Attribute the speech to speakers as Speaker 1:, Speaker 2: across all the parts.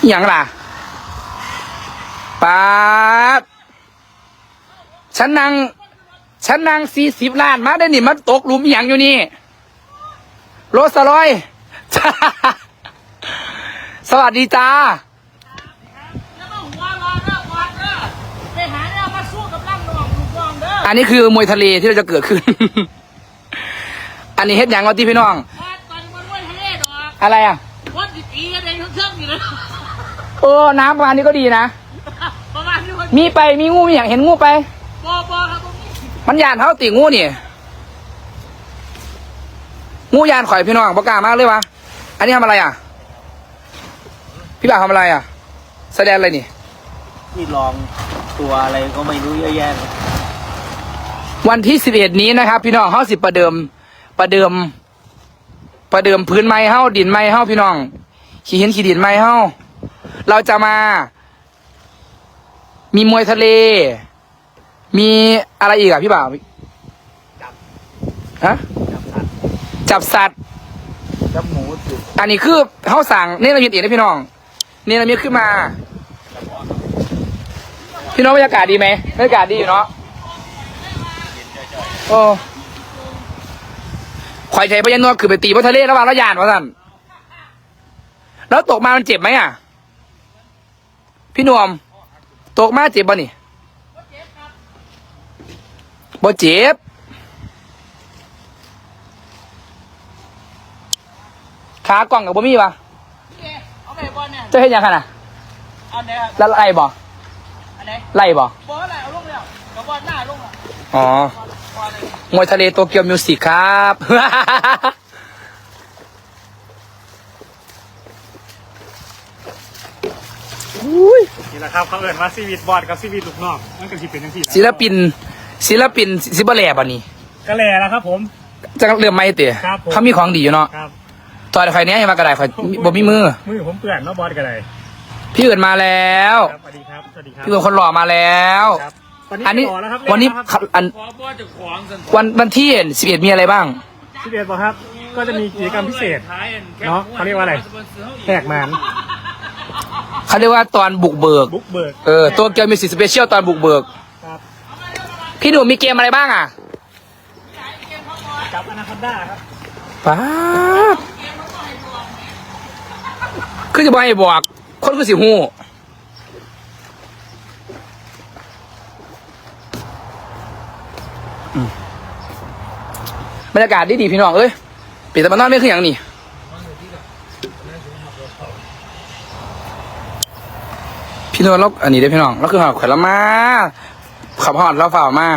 Speaker 1: อหย่างล่ะป๊าดฉันนั่งฉันนั่งสี่สิบล้านมาได้นี่มันตกหลุมอหย่างอยู่นี่โรสลอย สวัสดีจ้า
Speaker 2: แล้วก็หัวรอเด้อก่อนเด้อไปหาเนี่ยมาสู้กับร่างนองลูกน้องเด้อ
Speaker 1: อันนี้คือมวยทะเลที่เราจะเกิดขึ้น อันนี้เฮ็ดหยังเอาที่พี่น้อง
Speaker 2: พาดตอนมันด้วยทะเลดอก
Speaker 1: อะไรอะ
Speaker 2: คนสิตีกันเองทั้งเครื่องอยู่เลย
Speaker 1: เออ น้ำประมาณนี้ก็ดีนะ
Speaker 2: ประมาณนี้คน
Speaker 1: มีไปมีงูมีอย่างเห็นงูไป
Speaker 2: บอบอครับตรงนี้
Speaker 1: มันยานเท่าติงูนี่ งูยานข่อยพี่น้องประกล้ามากเลยวะอันนี้ทำอะไรอะ พี่บ่าวทำอะไรอะ แสดงอะไรนี่
Speaker 3: ที่ลองตัวอะไรก็ไม่รู้เยอะแยะเลย
Speaker 1: วันที่สิบเอ็ดนี้นะครับ พี่น้องเฮาสิประเดิม ประเดิม ประเดิมพื้นไม้เฮาดินไม้เฮาพี่น้อง ขี้หินขี้ดินไม้เฮา เราจะมา มีมวยทะเล มีอะไรอีกอะพี่บ่าวฮะจับสัตว์
Speaker 3: จับหมูสุด
Speaker 1: อันนี้คือเขาสั่งเนรมิตเองนะพี่น้องเนรมิตขึ้นมา พี่น้องบรรยากาศดีไหมบรรยากาศดีอยู่เนาะโอ้ข่อยใจพยันนวดคือไปตีบนทะเลระหว่างระยานวะท่านแล้วตกมามันเจ็บไหมอะ พี่นวม ตกมาเจ็บป่ะนี่บ่เจ็บขากล่องกับบ่มีปะ
Speaker 2: นี่เอาไปบอลเนี่ย
Speaker 1: จะเห็นยังไงน่ะ
Speaker 2: เอาไหนครับ
Speaker 1: แล้วไล่บ่
Speaker 2: อันไหน
Speaker 1: ไล่บ่
Speaker 2: บอลอะไรเอาลงแล้วกับบอลหน้าลงแล้ว
Speaker 1: อ๋อ
Speaker 2: บอลเลย
Speaker 1: มวยทะเลโตเกียวมิวสิกครับ อุ้ย
Speaker 4: นี่แหละครับเขาเอิญว่าซีวิตบอดกับซีวิตลูกนอกมันก็สิเป็นจังซี่
Speaker 1: ศิลปิน ศิลปินซิบแลบ่นี่
Speaker 4: ก็แลแล้วครับผม
Speaker 1: จะเริ่มไม่เตะ
Speaker 4: ครับผม
Speaker 1: เขามีของดีอยู่เนาะ
Speaker 4: ครับ
Speaker 1: ตอนใครเนี้ยให้มากระไดข่อยบ่มีมือ
Speaker 4: มือผมเปื่อนเนาะบอดกันเลย
Speaker 1: พี่เอินมาแล้ว
Speaker 4: ครับสวัสดีครับสวัสดีครับ
Speaker 1: พี่เอินคนหล่อมาแล้ว
Speaker 4: ครับ
Speaker 1: อันนี้
Speaker 4: ต่อแล้วครับ
Speaker 1: วันนี้
Speaker 4: ครับ
Speaker 1: ครับอัน
Speaker 2: ขอบอลจะขวางสัน
Speaker 1: วันวันที่สิบเอ็ดมีอะไรบ้าง
Speaker 4: สิบเอ็ดบอกครับ ก็จะมีกิจกรรมพิเศษเนอะเขาเรียกว่าอะไรแหกหมาน
Speaker 1: เขาเรียกว่าตอนบุกเบิก
Speaker 4: บุกเบิก
Speaker 1: เออตัวเกียวมิวสิกสเปเชียลตอนบุกเบิก
Speaker 4: ครับ
Speaker 1: พี่หนุ่มมีเกมอะไรบ้างอะ
Speaker 4: จับอนาคอนด้าครับ
Speaker 1: ป้าดคือจะบอกให้บอก คนคือสิหูอืมบรรยากาศดีดีๆพี่น้องเอ้ยปิดตะมันนอนไม่คืออย่างนี้ พี่น้องเราอันนี้ได้อพี่น้องเราคือหอดขวัญละมาขับหอดเราฝ่ามา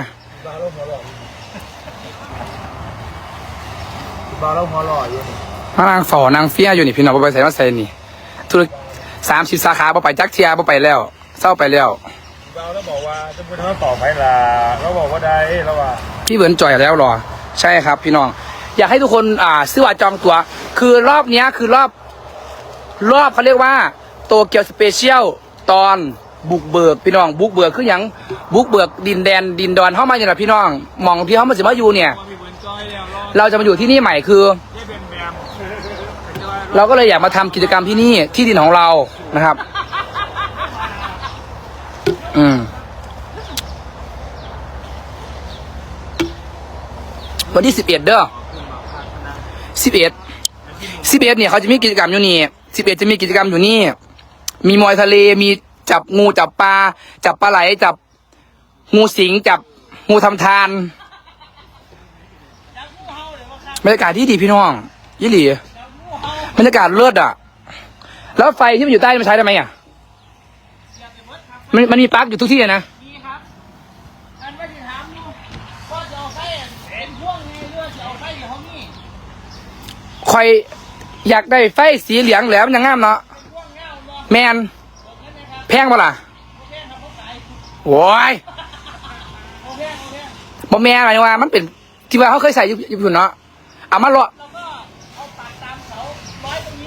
Speaker 3: บอลเราพอหล่ออยู่
Speaker 1: มานางฝ่อนางเฟียอยู่นี่พี่น้องบ่ไปใส่มาใส่นี่ธุรสามสิบสาขาบ่ไปจักเทียบ่ไปแล้วเศร้าไปแล้ว
Speaker 4: บอลเราบอกว่าจะพูดว่าต่อไปล่ะเราบอกว่าได้เราว่า
Speaker 1: พี่เบิร์นจ่อยแล้วเหรอ ใช่ครับ พี่น้อง อยากให้ทุกคนอ่าซื้อบัตรจองตั๋วคือรอบเนี้ยคือรอบ รอบเขาเรียกว่าโตเกียวสเปเชียล ตอนบุกเบิกพี่น้อง บุกเบิกคืออย่างบุกเบิกดินแดนดินดอนเข้ามาอย่างไรพี่น้องหมองที่เขามาสิมาอยู่เนี่ย
Speaker 4: เรา
Speaker 1: จะมาอยู่ที่นี่ใหม่คือ
Speaker 4: เป็นแบม
Speaker 1: เราก็เลยอยากมาทำกิจกรรมที่นี่ที่ดินของเรานะครับ อืมวันที่สิบเอ็ดเด้อสิบเอ็ดสิบเอ็ดเนี่ยเขาจะมีกิจกรรมอยู่นี่สิบเอ็ดจะมีกิจกรรมอยู่นี่ มีมอยทะเลมีจับงูจับปลาจับปลาไหลจับงูสิงจับงูทำทานบรรยากาศที่ดีพี่น้องยี่หลีบรรยากาศเลิศอะ แล้วไฟที่มันอยู่ใต้มันใช้ได้ไหมอะมันมันมีปลั๊กอยู่ทุกที่เลยนะ
Speaker 2: มีครับอันว่าที่ถามอยู่ว่าจะเอาไฟเป็นพ่วงไงหรือว่าจะเอาไฟอยู่ห้องนี้
Speaker 1: คอยอยากได้ไฟสีเหลืองแหลมอย่างงามเนาะ แมนแพงปะล่ะ
Speaker 2: โว้
Speaker 1: ย
Speaker 2: โอเคโอเค
Speaker 1: บ่แม่นหมายว่า มันเป็นที่ว่าเขาเคยใส่ยู่ญี่ปุ่นเนาะเอามาเลาะ
Speaker 2: เอามา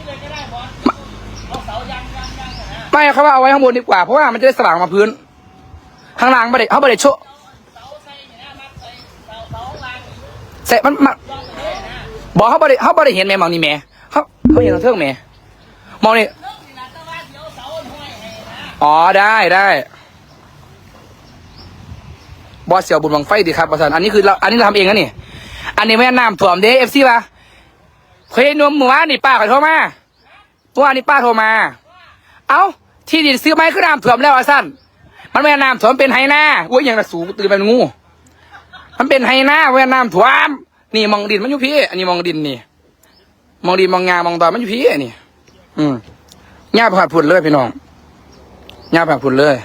Speaker 2: ลยก็ได้บอล
Speaker 1: ไม่เขาว่าเอาไว้ข้างบนดีกว่า เพราะว่ามันจะได้สว่างมาพื้น ข้างล่างไม่ได้เขาไม่ได้โชว์
Speaker 2: เสาใส่เนี่ยนะมัดใส่เสาเสาล่าง
Speaker 1: ใส่มันมัน
Speaker 2: ย่อลยนะ
Speaker 1: บอกเขาไม่ได้เขาไม่ได้เห็นแม่มองนี่แม่เขาเขาเห็นทางเทิงแม่มองนี่
Speaker 2: เรื่องนี่นะแต่ว่าเดี๋ยวเสา
Speaker 1: อ๋อได้ได้บอสเสี่ยวบุญบังไฟดีครับประสานอันนี้คือเราอันนี้เราทำเองนะนี่ อันนี้ไม่น้ำถ่วมเด้เอฟซีป่ะเคยนมหมู่บ้านนี่ป้าขอโทรมาเมื่อวานนี้ป้าโทรมา เอ้า ที่ดินซื้อไม้คือน้ำถ่วมแล้วอะสั้นมันไม่น้ำถ่วมเป็นไฮนาอุ้ยอย่างละสูตื่นเป็นงู มันเป็นไฮนาเวยน้ำถ่วม นี่มองดินมันอยู่พี่ อันนี้มองดินนี่ มองดินมองงามองตอนมันอยู่พี่นี่ อืมหญ้าผัดผุนเลยพี่น้อง หญ้าผัดผุนเลย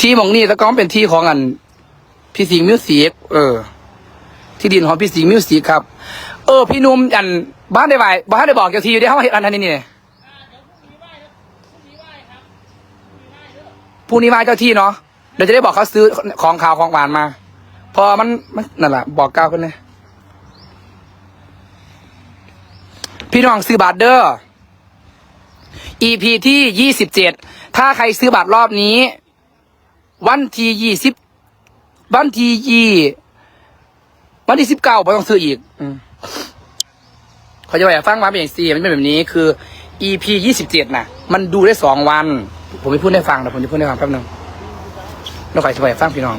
Speaker 1: ที่มองนี่แล้วก็เป็นที่ของอัน พี่สิงห์มิวสิกเออ ที่ดินของพี่สิงห์มิวสิกครับ เออ พี่นุ่มอันบ้านได้ไหวบ้านได้บอกเจ้าทีอยู่ที่เขาเห็นอันนี้นี่พรุ่งนี้มาเจ้าที่เนาะเดี๋ยวจะได้บอกเขาซื้อของข่าวของหวานมา พอมันมันนั่นแหละบอกก้าวขึ้นเลยพี่น้องซื้อบัตรเด้อ EP ที่ยี่สิบเจ็ดถ้าใครซื้อบัตรรอบนี้ วันที่ยี่สิบวันที่ยี่วันที่สิบเก้าไม่ต้องซื้ออีกอืมเขาจะไปฟังมาเป็นอย่างซีมันเป็นแบบนี้คือ EP ยี่สิบเจ็ดนะมันดูได้สองวัน ผมไม่พูดให้ฟังแต่ผมจะพูดให้ฟังแป๊บนึงแล้วใครจะไปฟังพี่น้อง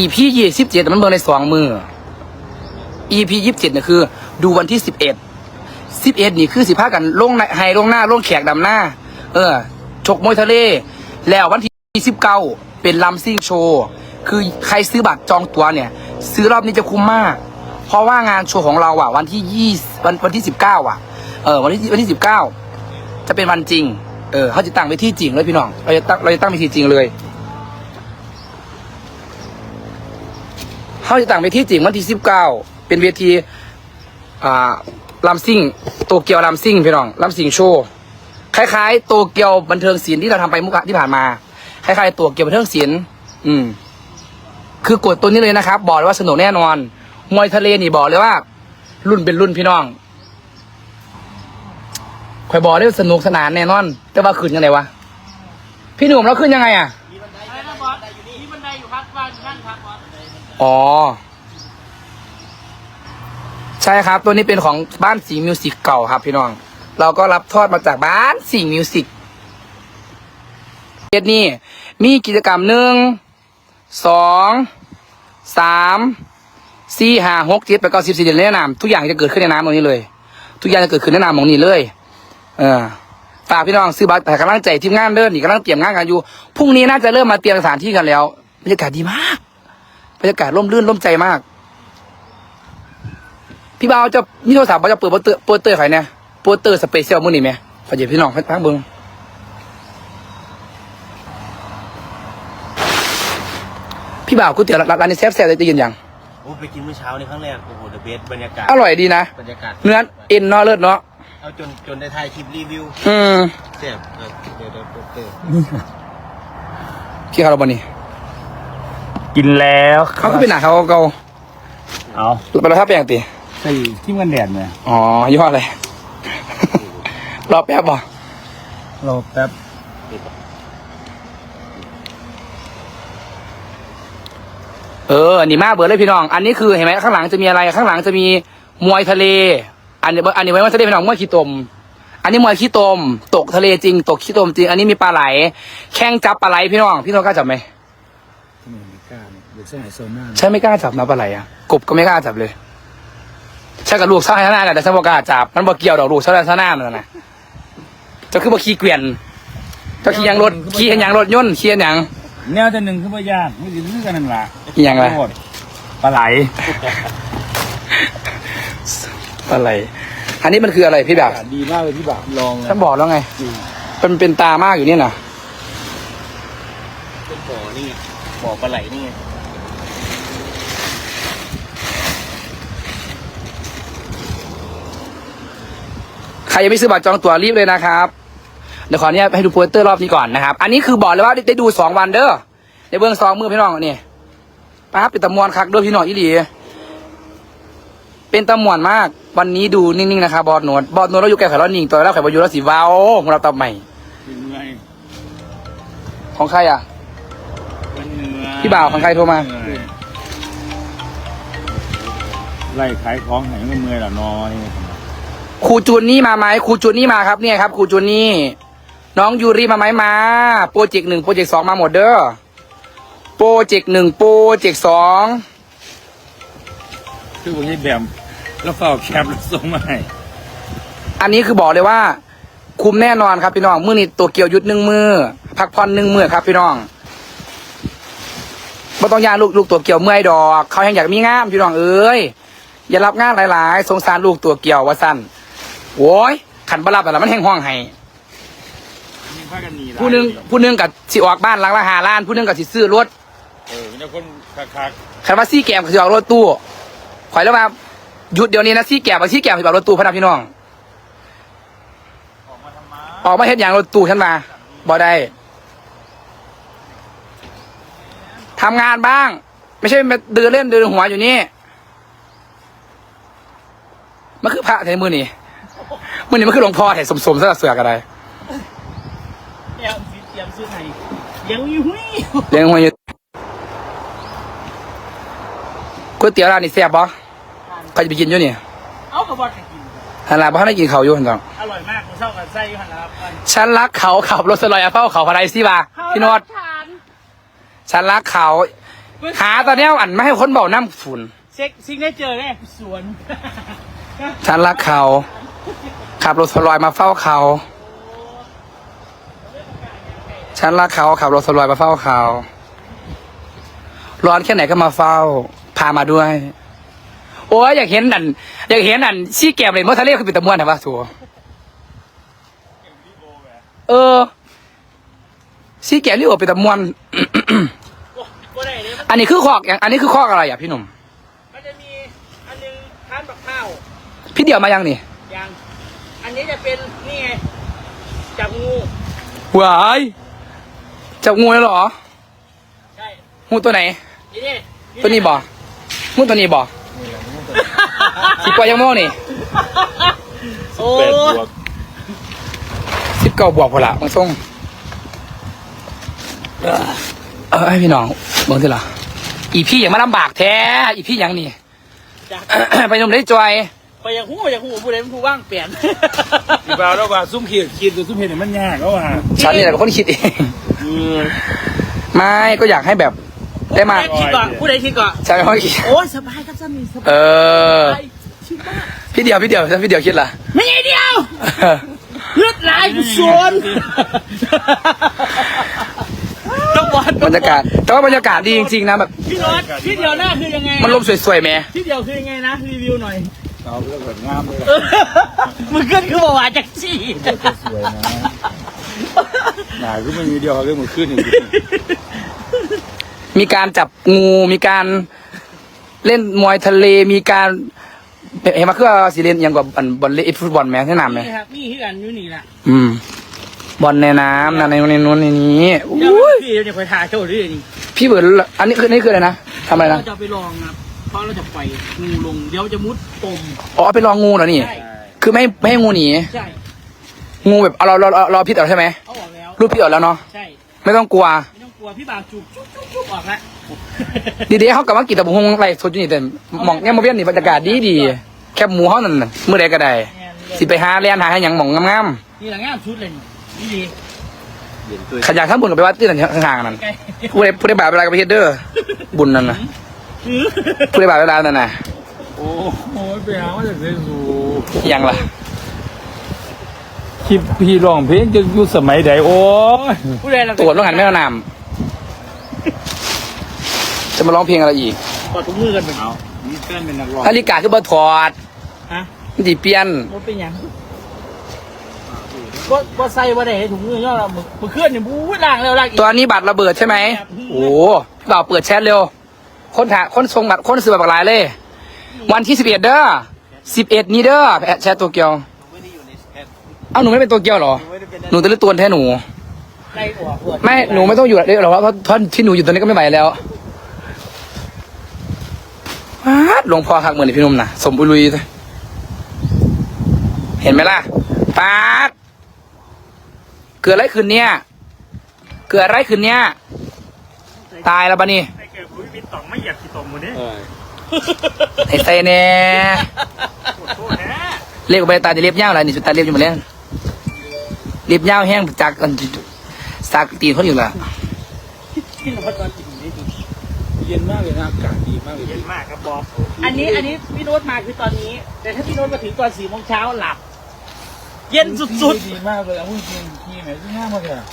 Speaker 1: EP ยี่สิบเจ็ดมันเบิ่งในสองมือ EP ยี่สิบเจ็ดเนี่ยคือ ดูวันที่สิบเอ็ด สิบเอ็ดนี่คือสิพากันลงในไฮลงหน้าลงแขกดำหน้า เออ ชกมวยทะเล แล้ววันที่สิบเก้าเป็นลำซิ่งโชว์คือใครซื้อบัตรจองตัวเนี่ย ซื้อรอบนี้จะคุ้มมาก เพราะว่างานโชว์ของเราอะ วันที่ยี่วันวันที่สิบเก้าอะเออวันที่วันที่สิบเก้าจะเป็นวันจริง เออเขาจะตั้งไปที่จริงเลยพี่น้องเราจะตั้งเราจะตั้งไปที่จริงเลยเขาจะตั้งไปที่จริงวันที่สิบเก้าเป็นเวทีอ่า ลำซิ่งโตเกียวลำซิ่งพี่น้องลำซิ่งโชว์คล้ายๆโตเกียวบันเทิงศิลป์ที่เราทำไปเมุกที่ผ่านมาคล้ายๆโตเกียวบันเทิงศิลป์อืม คือกดตัวนี้เลยนะครับ บอกเลยว่าสนุกแน่นอนมวยทะเลนี่บอกเลยว่า รุ่นเป็นรุ่นพี่น้องคอยบอกเลยว่าสนุกสนานแน่นอน แต่ว่าขึ้นยังไงวะพี่หนุ่มแล้วขึ้นยังไงอะ
Speaker 2: อะไรนะบอสมีบันไดอยู่ครับว่าอยู่นั่นครับบอส
Speaker 1: อ๋อ ใช่ครับตัวนี้เป็นของบ้านสีมิวสิกเก่าครับพี่น้อง เราก็รับทอดมาจากบ้านสีมิวสิกเฮ็ดนี่มีกิจกรรมหนึ่งสองสามสี่ห้าหกเจ็ดแปดเก้าสิบสี่เดือนในน้ำทุกอย่างจะเกิดขึ้นในน้ำตรงนี้เลย ทุกอย่างจะเกิดขึ้นในน้ำตรงนี้เลย เออฝากพี่น้องซื้อบัตรแต่กำลังใจทีมงานเดินนี่กำลังเตรียมงานกันอยู่พรุ่งนี้น่าจะเริ่มมาเตรียมสถานที่กันแล้วบรรยากาศดีมากบรรยากาศร่มรื่นร่มใจมาก พี่บ่าวจะมีโทรศัพท์บ่าวจะเปิดโปสเตอร์โปสเตอร์ใครเนี่ยโปสเตอร์สเปเชียลมื้อนี้ไหมขอเดี๋ยวพี่น้องพักเบิ้งพี่บ่าวก๋วยเตี๋ยวร้านนี้แซ่บแซ่บๆได้ยินยัง
Speaker 3: โอ้ไปกินเมื่อเช้านี่ครั้งแรกโอ้โหเดอะเบสบรรยากาศ
Speaker 1: อร่อยดีนะ
Speaker 3: บรรยากาศ
Speaker 1: เนื้อเอ็นเนาะเลิศเนาะ
Speaker 3: เอาจนจนได้ถ่ายคลิปรีวิว
Speaker 1: อืม
Speaker 3: เสียบเออเดี๋ยวเดี๋ยวเดี๋ยวเดี๋ยว
Speaker 1: พี่เขาเราบ่นี่
Speaker 4: กินแล้ว
Speaker 1: เขาก็เป็นหนาเขาเกา
Speaker 4: เอา
Speaker 1: ๆไปแล้วถ้าแปลงตี
Speaker 4: ใส่ที่มันแดดเนี่ย
Speaker 1: อ๋อยี่ห้ออะไร รอแป๊บบ่
Speaker 4: รอแป๊บ
Speaker 1: เอออันนี้มากเบิร์ดเลยพี่น้อง อันนี้คือเห็นไหมข้างหลังจะมีอะไร ข้างหลังจะมีมวยทะเล อันนี้อันนี้ไว้ว่าทะเลพี่น้องมวยขี้ตม อันนี้มวยขี้ตม ตกทะเลจริง ตกขี้ตมจริง อันนี้มีปลาไหล แข่งจับปลาไหลพี่น้อง พี่น้องกล้าจับไหม
Speaker 4: ไม่กล้าเนี่ยเด็กสมัยโซน่า
Speaker 1: ใช่ไม่กล้าจับนะปลาไหลอะกบก็ไม่กล้าจับเลย ใช่กับลูกเศร้าให้หน้าแต่ฉันบอกกล้าจับมันบอกเกี่ยวดอกลูกเศร้าให้หน้านั่นนะเจะคือบอกขี้เกวียนเจะขี่ยางรถขี่ยางรถยนต์ขี่ยาง
Speaker 4: แนวจะหนึ่งขึ้นมายากไม่ถึงเรื่องกันนั่นแหละ
Speaker 1: อหย่างไร
Speaker 4: โคตรปลาไหล
Speaker 1: ปลาไหลอันนี้มันคืออะไรพี่แบบ
Speaker 4: ดีมากเลยพี่บ่าวลอง
Speaker 1: ฉันบอกแล้วไงมันเป็นตามากอยู่เนี่ยนะ
Speaker 3: เป็นบ่อนี่ไงบ่อปลาไหลนี่ไง
Speaker 1: รยังไม่ซื้อบัตรจองตั๋วรีบเลยนะครับเดี๋ยวขอเนี่ยให้ดูโปสเตอร์รอบนี้ก่อนนะครับ อันนี้คือบอกเลยว่าได้ได้ดูสองวันเด้อในเบื้องซองมือพี่น้องนี่ป้าบเป็นตะมวนคักเด้วยพี่น้องอีหลีเป็นตะมวนมาก วันนี้ดูนิ่งๆนะครับบอดโนดบอดโนดเราอยู่แก่ไข่ร้อนนิ่งตัวแล้วไข่บอยูแล้วสีเว้าของเราตำใหม่
Speaker 4: เป็นไง
Speaker 1: ของใครอะ
Speaker 4: เป็นเนื้อ
Speaker 1: พี่บ่าวของใครโทรมา
Speaker 4: ไล่ขายของไหนไม่เมื่อยหรอน้อย
Speaker 1: ครูจูนนี่มาไหมครูจูนนี่มาครับเนี่ยครับครูจูนนี่น้องยูริมาไหมมาโปรเจกต์หนึ่งโปรเจกต์สองมาหมดเด้อโปรเจกต์หนึ่งโปรเจกต์สอง
Speaker 5: คือผมให้แบมแล้วเฝ้าแคปแล้วส่งมาให้
Speaker 1: อันนี้คือบอกเลยว่า คุ้มแน่นอนครับพี่น้องมือนี้ตัวเกี่ยวหยุดหนึ่งมือพักผ่อนหนึ่งมือครับพี่น้องไม่ต้องยานลูกลูกตัวเกี่ยวเมื่อยดอก เขายังอยากมีงามพี่น้องเอ้ยอย่ารับงานหลาย ๆ สงสารลูกตัวเกี่ยวว่าสั้น โว้ยขันบรับแต่ละมันแห้งห้องให้
Speaker 5: มีผ้ากันหนีหลาย
Speaker 1: ผู้หนึงผู้หนึงกับสิออกบ้านหลังละหาล้าน ผู้หนึงกับสิซื้อรถ
Speaker 5: เออมีแต่คนคัก
Speaker 1: คันว่าซี่แกมกับสิออกรถตู้ข่อยแล้วมาหยุดเดี๋ยวนี้นะซี่แกมกับซี่แกมสิออกรถตู้พะนักพี่น้อง
Speaker 5: ๆออกมาทำไม
Speaker 1: ออกมาเฮ็ดอย่างรถตู้ฉันมาบ่ได้ทำงานบ้าง ไม่ใช่มาเดินเล่นเดินหัวอยู่นี่ มันคือพระแทนมือนี่ มือนี่มันคือหลวงพ่อแทนสมสมๆซะเสือกอะไร
Speaker 2: เตรียมสิเตรียมซื้อให้ยังมีหุ้ย
Speaker 1: เลี้ยงหัวอยู่ก๋วยเตี๋ยวร้านนี้แซ่บบ่ใครจะไปกินอยู่นี่
Speaker 2: เอากระบอกให้กิน
Speaker 1: ฮันลาบ่ทันได้กินเขาวอยู่หันจัง
Speaker 2: อร่อยมากผมชอบกันไส้อยู่หันแล้วครับ
Speaker 1: ฉันรักเขาขับรถสลอยเอาเฝ้าเขาพาราไดซี่บ่าพี่โนอด
Speaker 2: ทาน
Speaker 1: ฉันรักเขาหาตอนเนี้ยอันไม่ให้คนเบาน้ำฝุ่น
Speaker 2: เช็คซิงได้เจอแน่สวน
Speaker 1: ฉันรักเขา ขับรถสลอยมาเฝ้าเขา ฉันรักเขาขับรถสลอยมาเฝ้าเขา ร้อนแค่ไหนก็มาเฝ้า พามาด้วย โอ้ยอยากเห็นอันอยากเห็นอันชี้แก้มเลยเมื่อทะเลคือเป็นตะมวนแต่ว่าสัวเออชี้แก้มนี่โอเป็นตะมวน
Speaker 2: ก็ได้เลยมัน
Speaker 1: อันนี้คือคอกอย่างอันนี้คือคอกอะไรอะพี่หนุ่ม
Speaker 2: มันจะมีอันหนึงทานบักข้าว
Speaker 1: พี่เดี่ยวมายังนี่
Speaker 2: อย่างอั นนี้จะเป็นนี่ไงจับงู
Speaker 1: หวายจับงูเลยเหรอ
Speaker 2: ใช่
Speaker 1: งูตัวไหน
Speaker 2: นี่นี่
Speaker 1: ตัวนี้บ่งูตัวนี้บ่สิบกว่ายังโม่นี่
Speaker 2: โอ้
Speaker 5: แปดบวก
Speaker 1: สิบเก้าบวกพอละบางส่งเออให้พี่น้องเบิ่งสิล่ะอีพี่อย่างมาลำบากแท้ อีพี่อย่างนี่
Speaker 2: จาก
Speaker 1: ไปหนุ่มได้จอย
Speaker 2: ไปอยากหู้อยากหู้ผู้ใดเป็นผู้ว่างเปลี่ยน
Speaker 5: อีบ่าวแล้วว่าซุ้มขีดขีดตัวซุ้มเห็ดเนี่ยมันยากแล้วว่ะ
Speaker 1: ฉันนี่แหละเป็นคนคิดเอง
Speaker 5: เออ
Speaker 1: ไม่ก็อยากให้แบบได้มา
Speaker 2: ผู้ใดคิดก่อนผู้ใดคิดก่อน
Speaker 1: ฉันเป็นคนคิด
Speaker 2: โอ้ยสบายครับสามีสบาย
Speaker 1: เออ
Speaker 2: ชิบมาก
Speaker 1: พี่เดียวพี่เดียวฉันพี่เดียวคิดล่ะ
Speaker 2: ไม่ใช่เดียวเลือดไหลายสวนต้องบอล
Speaker 1: บรรยากาศ แต่ว่าบรรยากาศดีจริงๆนะแบบ
Speaker 2: พี่น็อตพี่เดียวหน้าคือยังไง
Speaker 1: มันลมสวยๆแหม่
Speaker 2: พี่เดียวคือยังไงนะรีวิวหน่อย
Speaker 5: เอาเรื่องแบบงามเลย
Speaker 2: มึงขึ้นคือบอกว่าจากสี่
Speaker 5: สวยนะหนาก็ไม่มีเดียวเรื่องมือขึ้นอีก
Speaker 1: มีการจับงูมีการเล่นมวยทะเลมีการเห็นมาคือสีเลนอยังกับบอลบอลเล่นฟุตบอลแม้ที่น้ำไหม
Speaker 2: นี่ครับนี่คือกันอยู่นี่แหละ
Speaker 1: อืมบอลในน้ำนะในในนู้นในนี้
Speaker 2: เดี๋ยว
Speaker 1: อุ้ย
Speaker 2: พี่เดี๋ยวไปถ่ายโชว์ด้วยนี่
Speaker 1: พี่เบิร์ดอันนี้คือนี่คืออะไรนะทำอะไร
Speaker 2: เรา
Speaker 1: นะ
Speaker 2: จะไปลองนะเพ ราะเราจะปล่อยงูลง เดี๋ยวจะมุดปม
Speaker 1: อ๋อไปลองงูเหรอนี่
Speaker 2: ใช่
Speaker 1: คือไม่ไม่ให้งูหนี
Speaker 2: ใช่
Speaker 1: งูแบบเอาเราเราเราเราพิษออกใช่ไหม
Speaker 2: เอาออกแล้ว
Speaker 1: รูปพิษออกแล้วเนาะ
Speaker 2: ใช่
Speaker 1: ไม่ต้องกลัว
Speaker 2: ไม่ต้องกลัวพี่บ่าวจุกจุกจุกจุกออกแล้ว
Speaker 1: ดีๆเขากลับมากินแต่บุหงไรสดอยู่นี่แต่หมองเนี่ยมาเวียนนี่บรรยากาศดีดีๆแคบหมูเขานั่นน่ะมื่อใดก็ได้ สิไปหาเรียนหาให้หยังหมองงาม
Speaker 2: นี่หลังงามชุดเลยนี่ดี
Speaker 3: เห็นตัว
Speaker 1: ๆขยันข้างบนกับไปวัดที่นั่นข้างๆนั่น
Speaker 2: ใกล้
Speaker 1: ผู้ใดผู้ใดบาปเวลากับไปเฮ็ดเด้อบุญนั่นนะ ผู้ใดบาปเวลานั่นน่ะ
Speaker 5: โอ้โหไปหาว่าจะเสียสู
Speaker 1: อิหยังล่ะ
Speaker 5: คลิปพี่ร้องเพลงจะอยู่สมัยใดโอ้ย
Speaker 2: ผู้ใดเรา
Speaker 1: ตรวจว่างันไม่เอาน้ำจะมาร้องเพลงอะไรอีก
Speaker 2: กอดถุงมือกันเป็น
Speaker 5: เอานี่เพื่อนเป็นนักร้อง
Speaker 1: นาฬิกาคือบ่ถอด
Speaker 2: ฮะ
Speaker 1: มันสิเปลี่ยน
Speaker 2: ว่าเป็นหยังก็ก็ใส่ว่าได้ถุงมือย่อเรามือเคลื่อนเนี่ยบู๊ล่างแล้วล่างอีก
Speaker 1: ตัวนี้บัตรระเบิดใช่ไหมโอ้โหพี่บ่าวเปิดแชทเร็ว คนถ่ายคนส่งบัตรคนซื้อบัตรหลายเลย วันที่สิบเอ็ดเด้อสิบเอ็ดนี้เด้อแชทตัวเกียว
Speaker 3: ไม่ได้อยู่ในแอป
Speaker 1: เอ้าหนูไม่เป็นตัวเกียวเหรอ
Speaker 3: ไม่ได้เป็น
Speaker 1: หนูจะเลือกตัวแท้หนู
Speaker 2: ไล่ออกอวด
Speaker 1: ไม่หนูไม่ต้องอยู่เลยหรอกเพราะเพราะที่หนูอยู่ตอนนี้ก็ไม่ไหวแล้วป๊าดหลวงพ่อหักเหมือนพี่หนุ่มนะสมบุรุยเลยเห็นไหมล่ะป๊าดเกิดอะไรขึ้นเนี่ย เกิดอะไรขึ้นเนี่ย ตายแล้วปะนี่
Speaker 4: ไอ้เกิดคุยบินต่องไม่เหยียบขี้ตมมือนี้
Speaker 5: เออ
Speaker 1: ไอ้ใส่แน่
Speaker 4: ปวดโทษนะ
Speaker 1: เรียกไปตาจะเรียบยาวอะไรนี่สุดตาเรียบอยู่หมดแล้วเรียบยาวแห้งจากกันสักตีนเขาอยู่ละ
Speaker 2: ที่เราตอนจริงนี่
Speaker 5: เย็นมากเลยนะอากาศดีมากเลย
Speaker 2: เย็นมากครับบอสอันนี้อันนี้พี่โน้ตมาคือตอนนี้ แต่ถ้าพี่โน้ตมาถึงตอนสี่โมงเช้าหลับ เย็นสุด
Speaker 5: ดีมากเลยเอาจริงๆพี่แหมที่ง่ายมากเลยอะ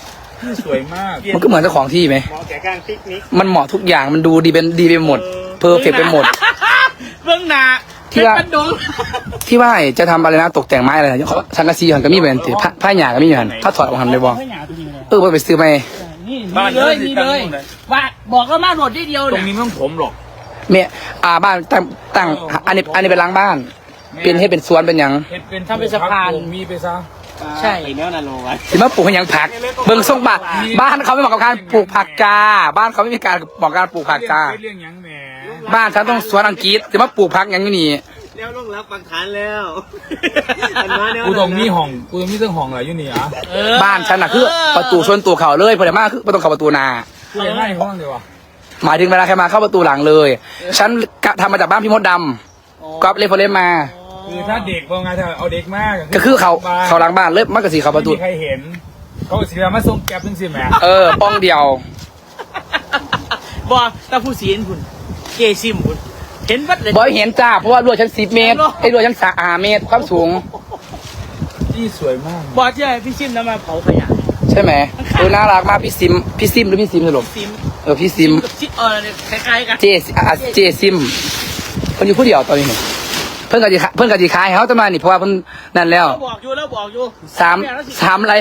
Speaker 5: ที่สวยมาก
Speaker 1: มันก็เหมือนเจ้าของที่ไหม
Speaker 2: ๆเหมาะแก่การปิกนิก
Speaker 1: มันเหมาะทุกอย่างมันดูดีเป็นดีไปหมด เพอร์เฟกไปหมด
Speaker 2: เบื้องหน้า
Speaker 1: ที่
Speaker 2: เป็น
Speaker 1: ว่า
Speaker 2: ปันดง
Speaker 1: ที่ว่าจะทำอะไรนะตกแต่งไม้อะไรนะสังกะสีหันก็มีเหมือนถือผ้าผ้าหยาก็มีอยู่หันถ้าถอดออกหันเลยบอ
Speaker 2: ให้หนาตัวนี้เลย
Speaker 1: เออว่าไปซื้อไหม
Speaker 2: นี่มีเลยมีเลยว่าบอกแล้วมาโหลดได้เดียว
Speaker 5: ตร
Speaker 2: เนี่
Speaker 5: ง
Speaker 2: ย
Speaker 5: นี้ไม่ต้องผมหรอก
Speaker 1: เมียอ่าบ้านตั้งตั้งอันนี้อันนี้เป็นล้างบ้าน เป็นให้เป็นสวนเป็นหยัง
Speaker 5: เฮ็ดเป็น
Speaker 2: ทำเป็นสะพาน
Speaker 5: มีไปซะ
Speaker 2: ใช่
Speaker 3: ไปแนวนาโลวะ
Speaker 1: ที่มาปลูกให้หยังผัก เบิ่งส่งบ้านบ้านเขาไม่เหมาะกับการปลูกผักกาบ้านเขาไม่มีการเหมาะกับการปลูกผักกา
Speaker 5: เรื่องหยังแหม
Speaker 1: บ้านฉันต้องสวนอังกฤษจะมาปลูกผักหยังอยู่นี่
Speaker 3: แนวลงรับฟังฐานแล้วอันมาแนว
Speaker 5: กูตรงมีห้องกูตรงมีเรื่องห้องอะไรอยู่นี่อะ
Speaker 1: บ้านฉันน่ะคือประตูส่วนตัวเขาเลยพราะมากคือประตูเขาประตูนา
Speaker 5: กูอยากให้ห้องเดียวอะ
Speaker 1: หมายถึงเวลาใครมาเข้าประตูหลังเลย ฉันกะทำมาจากบ้านพี่มดดำก็เรฟเฟอเรนซ์มา
Speaker 5: คือถ้าเด็กว่าไงถ้าเอาเด็กมาก
Speaker 1: ก็คือเขาเขาหลังบ้านเลยมากกว่าสีเขาประตู
Speaker 5: ไม่มีใครเห็น เขาก็สิมาส่งแก๊ปนึงสิแหม
Speaker 1: เออป้องเดียว
Speaker 2: บอกตาผู้ศีลคุณเกซิมคุณเห็นวัดเลย
Speaker 1: บอยเห็นจ้าเพราะว่ารั้วฉันสิบเมตรไอ้รั้วฉันสามเมตรความสูง
Speaker 5: ที่สวยมาก
Speaker 2: บอกใช่พี่ซิมแล้วมาเผาขยะ
Speaker 1: ใช่ไหมเออน่ารักมากพี่ซิมพี่ซิมหรือพี่ซิมสรุป
Speaker 2: ซิม
Speaker 1: เออพี่ซิม
Speaker 2: กับซิเออเนี่ยคล้ายๆกัน
Speaker 1: เจอะเจซิมเพิ่นอยู่ผู้เดียวตอนนี้นี่เพิ่นกับจีเพิ่นกับจีขายให้เขาจะมานี่เพราะว่าเพิ่นนั่นแล้ว
Speaker 2: เราบอกอยู่แล้วบอกอยู่
Speaker 1: สามสามอะไร